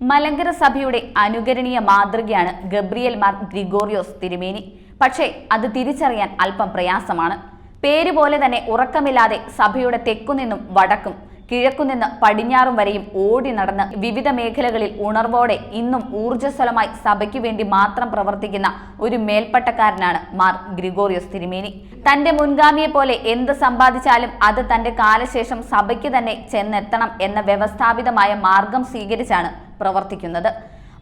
മലങ്കര സഭയുടെ അനുകരണീയ മാതൃകയാണ് ഗബ്രിയൽ മാർ ഗ്രിഗോറിയോസ് തിരുമേനി. പക്ഷേ അത് തിരിച്ചറിയാൻ അല്പം പ്രയാസമാണ്. പേര് പോലെ തന്നെ ഉറക്കമില്ലാതെ സഭയുടെ തെക്കുനിന്നും വടക്കും കിഴക്കുനിന്ന് പടിഞ്ഞാറും വരെയും ഓടി നടന്ന് വിവിധ മേഖലകളിൽ ഉണർവോടെ ഇന്നും ഊർജസ്വലമായി സഭയ്ക്ക് വേണ്ടി മാത്രം പ്രവർത്തിക്കുന്ന ഒരു മേൽപ്പട്ടക്കാരനാണ് മാർ ഗ്രിഗോറിയോസ് തിരുമേനി. തന്റെ മുൻഗാമിയെ പോലെ എന്ത് സമ്പാദിച്ചാലും അത് തന്റെ കാലശേഷം സഭയ്ക്ക് തന്നെ ചെന്നെത്തണം എന്ന വ്യവസ്ഥാപിതമായ മാർഗം സ്വീകരിച്ചാണ് പ്രവർത്തിക്കുന്നത്.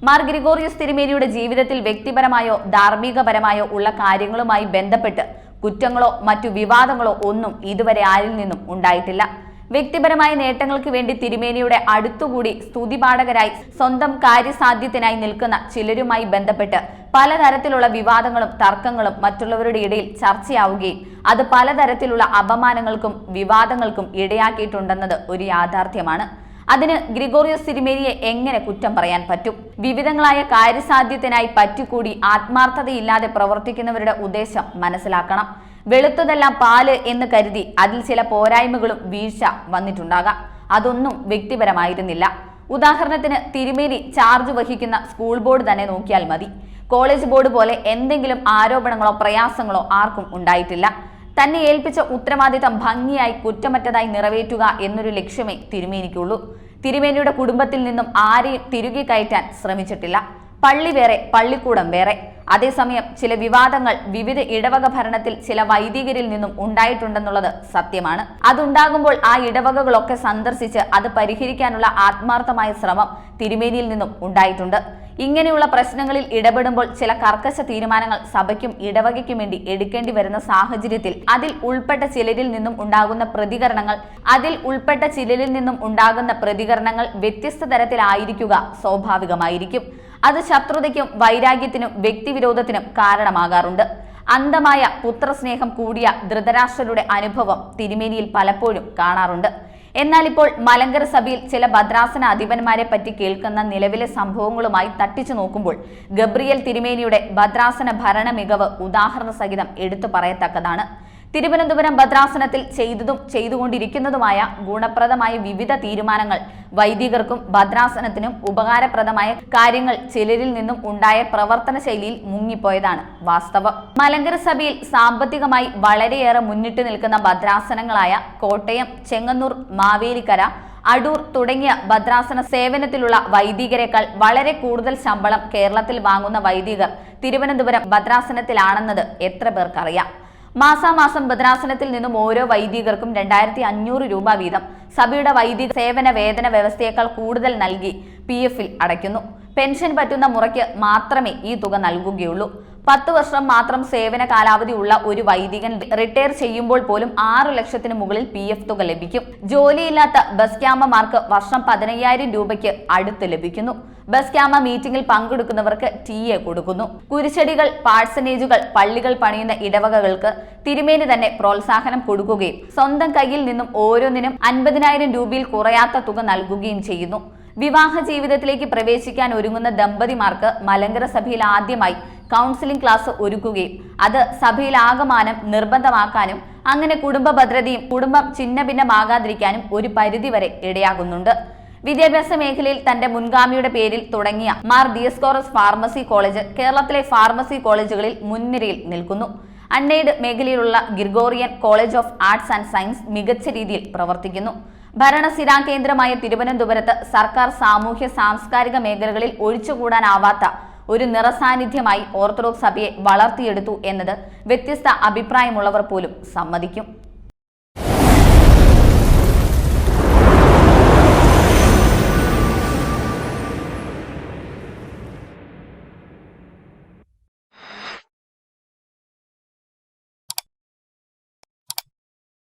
മാർ ഗ്രിഗോറിയസ് തിരുമേനിയുടെ ജീവിതത്തിൽ വ്യക്തിപരമായോ ധാർമ്മികപരമായോ ഉള്ള കാര്യങ്ങളുമായി ബന്ധപ്പെട്ട് കുറ്റങ്ങളോ മറ്റു വിവാദങ്ങളോ ഒന്നും ഇതുവരെ ആരിൽ നിന്നും ഉണ്ടായിട്ടില്ല. വ്യക്തിപരമായ നേട്ടങ്ങൾക്ക് വേണ്ടി തിരുമേനിയുടെ അടുത്തുകൂടി സ്തുതിപാഠകരായി സ്വന്തം കാര്യസാധ്യത്തിനായി നിൽക്കുന്ന ചിലരുമായി ബന്ധപ്പെട്ട് പലതരത്തിലുള്ള വിവാദങ്ങളും തർക്കങ്ങളും മറ്റുള്ളവരുടെ ഇടയിൽ ചർച്ചയാവുകയും അത് പലതരത്തിലുള്ള അപമാനങ്ങൾക്കും വിവാദങ്ങൾക്കും ഇടയാക്കിയിട്ടുണ്ടെന്നത് ഒരു യാഥാർത്ഥ്യമാണ്. അതിന് ഗ്രിഗോറിയോസ് സിരിമേരിയെ എങ്ങനെ കുറ്റം പറയാൻ പറ്റും? വിവിധങ്ങളായ കാര്യസാധ്യത്തിനായി പറ്റിക്കൂടി ആത്മാർത്ഥതയില്ലാതെ പ്രവർത്തിക്കുന്നവരുടെ ഉദ്ദേശം മനസ്സിലാക്കണം. വെളുത്തതെല്ലാം പാൽ എന്ന് കരുതി അതിൽ ചില പോരായ്മകളും വീഴ്ച വന്നിട്ടുണ്ടാകാം. അതൊന്നും വ്യക്തിപരമായിരുന്നില്ല. ഉദാഹരണത്തിന് തിരുമേനി ചാർജ് വഹിക്കുന്ന സ്കൂൾ ബോർഡ് തന്നെ നോക്കിയാൽ മതി. കോളേജ് ബോർഡ് പോലെ എന്തെങ്കിലും ആരോപണങ്ങളോ പ്രയാസങ്ങളോ ആർക്കും ഉണ്ടായിട്ടില്ല. തന്നെ ഏൽപ്പിച്ച ഉത്തരവാദിത്തം ഭംഗിയായി കുറ്റമറ്റതായി നിറവേറ്റുക എന്നൊരു ലക്ഷ്യമേ തിരുമേനിക്കുള്ളൂ. തിരുമേനിയുടെ കുടുംബത്തിൽ നിന്നും ആരെയും തിരികെ കയറ്റാൻ ശ്രമിച്ചിട്ടില്ല. പള്ളി വേറെ പള്ളിക്കൂടം വേറെ. അതേസമയം ചില വിവാദങ്ങൾ വിവിധ ഇടവക ഭരണത്തിൽ ചില വൈദികരിൽ നിന്നും ഉണ്ടായിട്ടുണ്ടെന്നുള്ളത് സത്യമാണ്. അതുണ്ടാകുമ്പോൾ ആ ഇടവകകളൊക്കെ സന്ദർശിച്ച് അത് പരിഹരിക്കാനുള്ള ആത്മാർത്ഥമായ ശ്രമം തിരുമേനിയിൽ നിന്നും ഉണ്ടായിട്ടുണ്ട്. ഇങ്ങനെയുള്ള പ്രശ്നങ്ങളിൽ ഇടപെടുമ്പോൾ ചില കർക്കശ തീരുമാനങ്ങൾ സഭയ്ക്കും ഇടവകയ്ക്കും വേണ്ടി എടുക്കേണ്ടി വരുന്ന സാഹചര്യത്തിൽ അതിൽ ഉൾപ്പെട്ട ചിലരിൽ നിന്നും ഉണ്ടാകുന്ന പ്രതികരണങ്ങൾ അതിൽ ഉൾപ്പെട്ട ചിലരിൽ നിന്നും ഉണ്ടാകുന്ന പ്രതികരണങ്ങൾ വ്യത്യസ്ത തരത്തിലായിരിക്കുക സ്വാഭാവികമായിരിക്കും. അത് ശത്രുതയ്ക്കും വൈരാഗ്യത്തിനും വ്യക്തിവിരോധത്തിനും കാരണമാകാറുണ്ട്. അന്ധമായ പുത്രസ്നേഹം കൂടിയ ധൃതരാഷ്ട്രരുടെ അനുഭവം തിരുമേനിയിൽ പലപ്പോഴും കാണാറുണ്ട്. എന്നാൽ ഇപ്പോൾ മലങ്കര സഭയിൽ ചില ഭദ്രാസന അധിപന്മാരെ പറ്റി കേൾക്കുന്ന നിലവിലെ സംഭവങ്ങളുമായി തട്ടിച്ചു നോക്കുമ്പോൾ ഗബ്രിയൽ തിരുമേനിയുടെ ഭദ്രാസന ഭരണ മികവ് ഉദാഹരണ സഹിതം എടുത്തു പറയത്തക്കതാണ്. തിരുവനന്തപുരം ഭദ്രാസനത്തിൽ ചെയ്തതും ചെയ്തുകൊണ്ടിരിക്കുന്നതുമായ ഗുണപ്രദമായ വിവിധ തീരുമാനങ്ങൾ വൈദികർക്കും ഭദ്രാസനത്തിനും ഉപകാരപ്രദമായ കാര്യങ്ങൾ ചിലരിൽ നിന്നും ഉണ്ടായ പ്രവർത്തന ശൈലിയിൽ മുങ്ങിപ്പോയതാണ് വാസ്തവം. മലങ്കര സഭയിൽ സാമ്പത്തികമായി വളരെയേറെ മുന്നിട്ട് നിൽക്കുന്ന ഭദ്രാസനങ്ങളായ കോട്ടയം ചെങ്ങന്നൂർ മാവേലിക്കര അടൂർ തുടങ്ങിയ ഭദ്രാസന സേവനത്തിലുള്ള വൈദികരെക്കാൾ വളരെ കൂടുതൽ ശമ്പളം കേരളത്തിൽ വാങ്ങുന്ന വൈദികർ തിരുവനന്തപുരം ഭദ്രാസനത്തിലാണെന്നത് എത്ര പേർക്കറിയാം? മാസാമാസം ഭദ്രാസനത്തിൽ നിന്നും ഓരോ വൈദികർക്കും രണ്ടായിരത്തി അഞ്ഞൂറ് രൂപ വീതം. സഭയുടെ വൈദിക സേവന വേതന വ്യവസ്ഥയേക്കാൾ കൂടുതൽ നൽകി പി എഫിൽ അടയ്ക്കുന്നു. പെൻഷൻ പറ്റുന്ന മുറയ്ക്ക് മാത്രമേ ഈ തുക നൽകുകയുള്ളൂ. പത്ത് വർഷം മാത്രം സേവന കാലാവധി ഉള്ള ഒരു വൈദികൻ റിട്ടയർ ചെയ്യുമ്പോൾ പോലും ആറു ലക്ഷത്തിന് മുകളിൽ പി എഫ് തുക ലഭിക്കും. ജോലിയില്ലാത്ത ബസ് ക്യാമമാർക്ക് വർഷം പതിനയ്യായിരം രൂപയ്ക്ക് അടുത്ത് ലഭിക്കുന്നു. ബസ് ക്യാമ മീറ്റിംഗിൽ പങ്കെടുക്കുന്നവർക്ക് ടി എ കൊടുക്കുന്നു. കുരിശടികൾ പാഴ്സനേജുകൾ പള്ളികൾ പണിയുന്ന ഇടവകകൾക്ക് തിരുമേനി തന്നെ പ്രോത്സാഹനം കൊടുക്കുകയും സ്വന്തം കയ്യിൽ നിന്നും ഓരോന്നിനും അൻപതിനായിരം രൂപയിൽ കുറയാത്ത തുക നൽകുകയും ചെയ്യുന്നു. വിവാഹ ജീവിതത്തിലേക്ക് പ്രവേശിക്കാൻ ഒരുങ്ങുന്ന ദമ്പതിമാർക്ക് മലങ്കര സഭയിൽ ആദ്യമായി കൗൺസിലിംഗ് ക്ലാസ് ഒരുക്കുകയും അത് സഭയിൽ ആകമാനം നിർബന്ധമാക്കാനും അങ്ങനെ കുടുംബ ഭദ്രതയും കുടുംബം ഛിന്ന ഭിന്നമാകാതിരിക്കാനും ഒരു പരിധിവരെ ഇടയാകുന്നുണ്ട്. വിദ്യാഭ്യാസ മേഖലയിൽ തന്റെ മുൻഗാമിയുടെ പേരിൽ തുടങ്ങിയ മാർ ദിയസ്കോറസ് ഫാർമസി കോളേജ് കേരളത്തിലെ ഫാർമസി കോളേജുകളിൽ മുൻനിരയിൽ നിൽക്കുന്നു. അൺഎയ്ഡ് മേഖലയിലുള്ള Gregorian college of arts and science മികച്ച രീതിയിൽ പ്രവർത്തിക്കുന്നു. ഭരണസ്ഥിരാ കേന്ദ്രമായ തിരുവനന്തപുരത്ത് സർക്കാർ സാമൂഹ്യ സാംസ്കാരിക മേഖലകളിൽ ഒഴിച്ചുകൂടാനാവാത്ത ഒരു നിറസാന്നിധ്യമായി ഓർത്തഡോക്സ് സഭയെ വളർത്തിയെടുത്തു എന്നത് വ്യത്യസ്ത അഭിപ്രായമുള്ളവർ പോലും സമ്മതിക്കും.